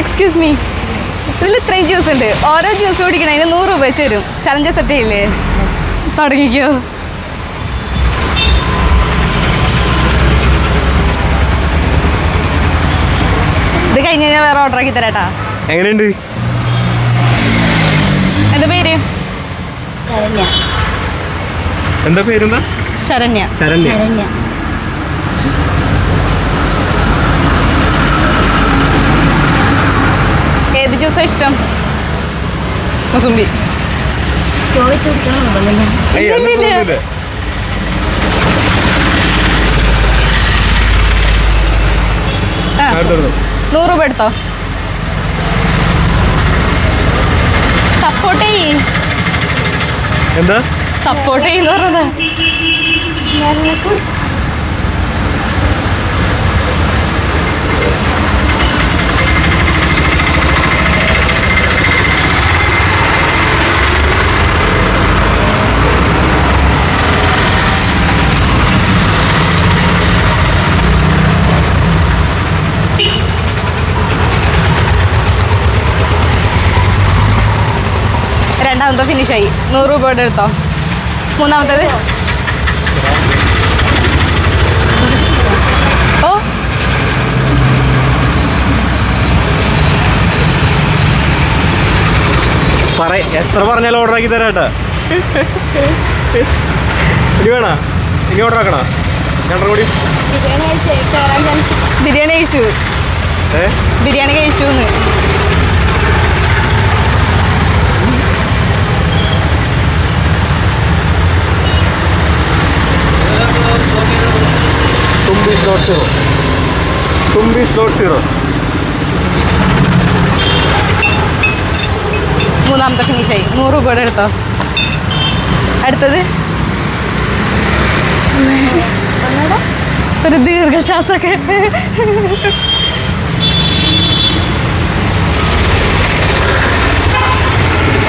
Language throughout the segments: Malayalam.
എക്സ്ക്യൂസ് മീ ഇതിൽ ഇത്രയും ജ്യൂസ് ഉണ്ട്. ഓരോ ജ്യൂസ് കുടിക്കണതിന് നൂറ് രൂപ വെച്ച് തരും. ചലഞ്ച് സെറ്റ് ചെയ്യില്ലേ തുടങ്ങിക്കോ. ഇത് കഴിഞ്ഞ് ഞാൻ വേറെ ഓർഡർ ആക്കി തരാട്ടാ. എങ്ങനെയുണ്ട്? എന്താ പേര്? എന്താ പേരെന്താ? ശരണ്യ. ശരണ്യ. ശരണ്യ ഏത് ജ്യൂസാണ് ഇഷ്ടം മുസുമ്പി സ്റ്റോ വെച്ച് കുടിക്കണമെന്നുണ്ടല്ലോ ഏയ്, ഇല്ല, അതൊന്നും ഇല്ല. തോന്നുന്നില്ല. ഇഷ്ടം. അടുത്തത്. നൂറ് രൂപ എടുത്തോ? സപ്പോർട്ട് ചെയ്യ്. എന്താ? സപ്പോർട്ട് ചെയ്യുന്ന പറഞ്ഞത്. രണ്ടാമത്തെ ഫിനിഷായി. നൂറ് രൂപയുടെ എടുത്തോ മൂന്നാമത്തേത്? ഓ. പറ എത്ര പറഞ്ഞാലും ഓർഡർ ആക്കി തരാട്ടാ ഇനി വേണോ? ഇനി ഓർഡർ ആക്കണോ? രണ്ടര കൂടി. ബിരിയാണി കഴിച്ചു. ബിരിയാണി കഴിച്ചു ബിരിയാണി കഴിച്ചു. ഏ ബിരിയാണി zero. tumbi തുമ്പി സ്ലോട്ട് മൂന്നാമത്തെ ഫിനിഷായി നൂറ് രൂപയുടെ എടുത്തോ അടുത്തത്? ഒരു ദീർഘശ്വാസമൊക്കെ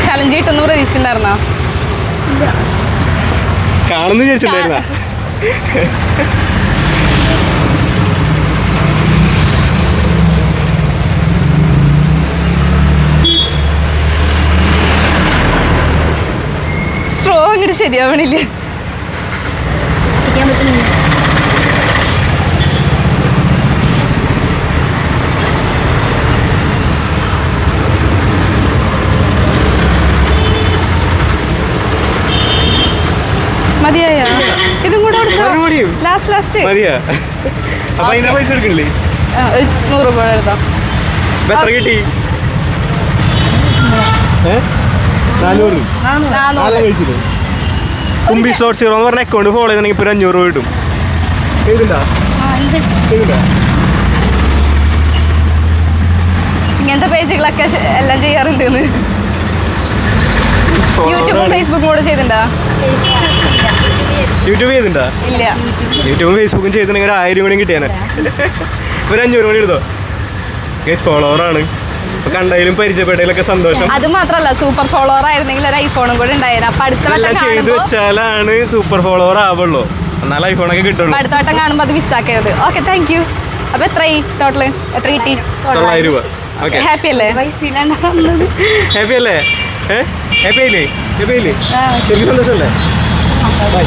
ചലഞ്ച് കിട്ടുന്ന പ്രതീക്ഷിച്ചിട്ടുണ്ടായിരുന്നോ? കാണുന്നു വിചാരിച്ചിട്ടുണ്ടായിരുന്ന? അങ്ങോട്ട് ശരിയാവണില്ല. പറ്റുന്നില്ല. മതിയായോ? ഇതും കൂടെ ഒരു കൂടിയും? ലാസ്റ്റ് ലാസ്റ്റ് മതിയാ. അപ്പൊ അതിന്റെ പൈസ എടുക്കണില്ലേ? നൂറ് രൂപ എടുത്തോ. ഇപ്പൊ എത്ര കിട്ടി? ഏ? നാനൂറ്. നാനൂറ്. തുമ്പി സ്ലോട്ട് സീറോ എന്ന് പറഞ്ഞ അക്കൗണ്ട് ഫോളോ ചെയ്തിട്ടുണ്ടെങ്കിൽ ഇപ്പൊ ഒരു അഞ്ഞൂറ് രൂപ കിട്ടും. ഇങ്ങനത്തെ പേജുകളൊക്കെ എല്ലാം ചെയ്യാറുണ്ട്. യൂട്യൂബും ഫേസ്ബുക്കും കൂടെ ചെയ്തിട്ടുണ്ടോ? യൂട്യൂബ് ചെയ്തിണ്ടാ ഇല്ല. യൂട്യൂബും ഫേസ്ബുക്കും ചെയ്തിട്ടുണ്ടെങ്കിൽ ഒരു ആയിരം കൂടി കിട്ടിയാണ് ഒരു അഞ്ഞൂറ് കൂടി എടുത്തോ? ഗൈസ് ഫോളോവറാണ് അപ്പൊ കണ്ടതിലും പരിചയപ്പെട്ടതിലൊക്കെ സന്തോഷം. അത് മാത്രല്ല സൂപ്പർ ഫോളോവർ ആയിരുന്നെങ്കിൽ ഒരു ഐഫോണും കൂടെ ഉണ്ടായിരുന്നു അപ്പൊ അടുത്ത വട്ടം എല്ലാം ചെയ്ത് വെച്ചാലാണ് സൂപ്പർ ഫോളോവർ ആവുള്ളൂ. എന്നാൽ ഐഫോണൊക്കെ കിട്ടുള്ളൂ. അടുത്ത വട്ടം കാണുമ്പോൾ അത് മിസ്സാക്കരുത് ഓക്കെ താങ്ക് യു അപ്പൊ എത്രയായി ടോട്ടൽ എത്ര കിട്ടി? തൊള്ളായിരം. രൂപ ഓക്കെ ഹാപ്പി അല്ലേ? ഹാപ്പി അല്ലേ? ഹാപ്പി ആയില്ലേ ഹാപ്പി ആയില്ലേ ശരിക്കും സന്തോഷമല്ലേ? ബൈ